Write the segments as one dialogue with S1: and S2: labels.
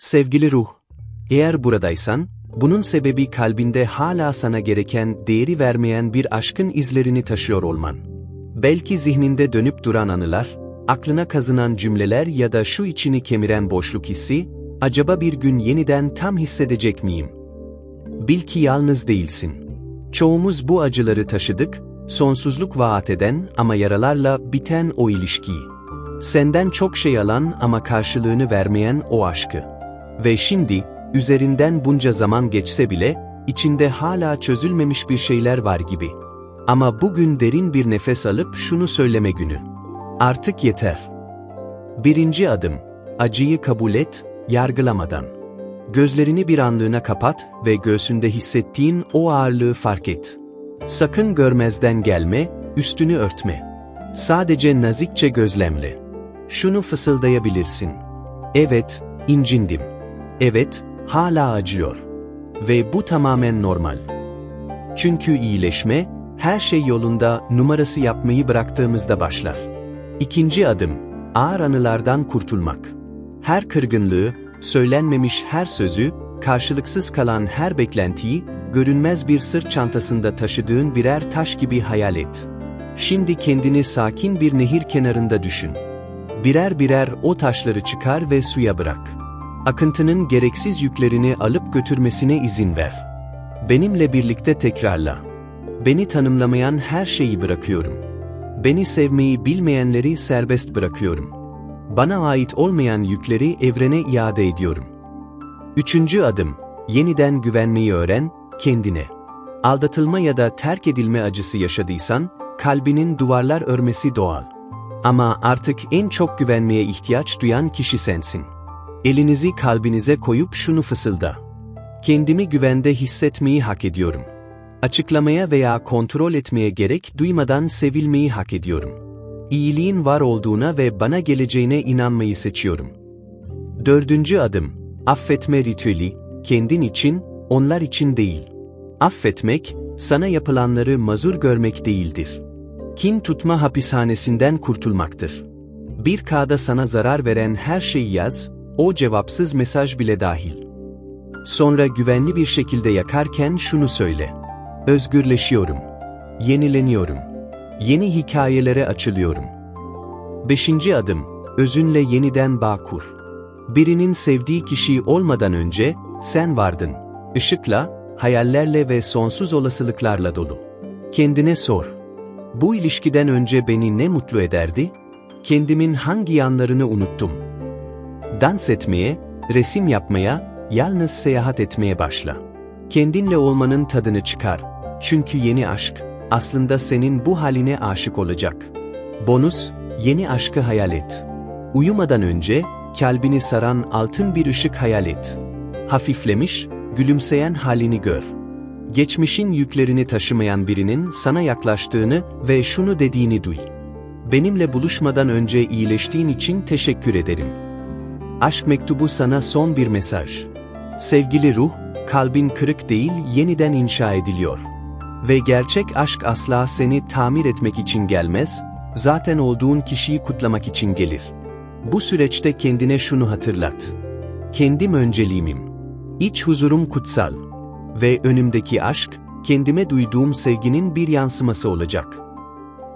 S1: Sevgili ruh, eğer buradaysan, bunun sebebi kalbinde hala sana gereken değeri vermeyen bir aşkın izlerini taşıyor olman. Belki zihninde dönüp duran anılar, aklına kazınan cümleler ya da şu içini kemiren boşluk hissi, acaba bir gün yeniden tam hissedecek miyim? Bil ki yalnız değilsin. Çoğumuz bu acıları taşıdık, sonsuzluk vaat eden ama yaralarla biten o ilişkiyi. Senden çok şey alan ama karşılığını vermeyen o aşkı. Ve şimdi, üzerinden bunca zaman geçse bile, içinde hala çözülmemiş bir şeyler var gibi. Ama bugün derin bir nefes alıp şunu söyleme günü. Artık yeter. Birinci adım, acıyı kabul et, yargılamadan. Gözlerini bir anlığına kapat ve göğsünde hissettiğin o ağırlığı fark et. Sakın görmezden gelme, üstünü örtme. Sadece nazikçe gözlemle. Şunu fısıldayabilirsin. Evet, incindim. Evet, hala acıyor. Ve bu tamamen normal. Çünkü iyileşme, her şey yolunda numarası yapmayı bıraktığımızda başlar. İkinci adım, ağır anılardan kurtulmak. Her kırgınlığı, söylenmemiş her sözü, karşılıksız kalan her beklentiyi, görünmez bir sırt çantasında taşıdığın birer taş gibi hayal et. Şimdi kendini sakin bir nehir kenarında düşün. Birer birer o taşları çıkar ve suya bırak. Akıntının gereksiz yüklerini alıp götürmesine izin ver. Benimle birlikte tekrarla. Beni tanımlamayan her şeyi bırakıyorum. Beni sevmeyi bilmeyenleri serbest bırakıyorum. Bana ait olmayan yükleri evrene iade ediyorum. Üçüncü adım, yeniden güvenmeyi öğren, kendine. Aldatılma ya da terk edilme acısı yaşadıysan, kalbinin duvarlar örmesi doğal. Ama artık en çok güvenmeye ihtiyaç duyan kişi sensin. Elinizi kalbinize koyup şunu fısılda. Kendimi güvende hissetmeyi hak ediyorum. Açıklamaya veya kontrol etmeye gerek duymadan sevilmeyi hak ediyorum. İyiliğin var olduğuna ve bana geleceğine inanmayı seçiyorum. Dördüncü adım, affetme ritüeli, kendin için, onlar için değil. Affetmek, sana yapılanları mazur görmek değildir. Kin tutma hapishanesinden kurtulmaktır. Bir kağıda sana zarar veren her şeyi yaz, o cevapsız mesaj bile dahil. Sonra güvenli bir şekilde yakarken şunu söyle. Özgürleşiyorum. Yenileniyorum. Yeni hikayelere açılıyorum. Beşinci adım, özünle yeniden bağ kur. Birinin sevdiği kişi olmadan önce, sen vardın. Işıkla, hayallerle ve sonsuz olasılıklarla dolu. Kendine sor. Bu ilişkiden önce beni ne mutlu ederdi? Kendimin hangi yanlarını unuttum? Dans etmeye, resim yapmaya, yalnız seyahat etmeye başla. Kendinle olmanın tadını çıkar. Çünkü yeni aşk, aslında senin bu haline aşık olacak. Bonus, yeni aşkı hayal et. Uyumadan önce, kalbini saran altın bir ışık hayal et. Hafiflemiş, gülümseyen halini gör. Geçmişin yüklerini taşımayan birinin sana yaklaştığını ve şunu dediğini duy. Benimle buluşmadan önce iyileştiğin için teşekkür ederim. Aşk mektubu sana son bir mesaj. Sevgili ruh, kalbin kırık değil yeniden inşa ediliyor. Ve gerçek aşk asla seni tamir etmek için gelmez, zaten olduğun kişiyi kutlamak için gelir. Bu süreçte kendine şunu hatırlat. Kendim önceliğimim. İç huzurum kutsal. Ve önümdeki aşk, kendime duyduğum sevginin bir yansıması olacak.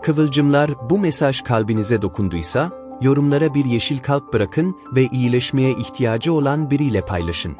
S1: Kıvılcımlar bu mesaj kalbinize dokunduysa, yorumlara bir yeşil kalp bırakın ve iyileşmeye ihtiyacı olan biriyle paylaşın.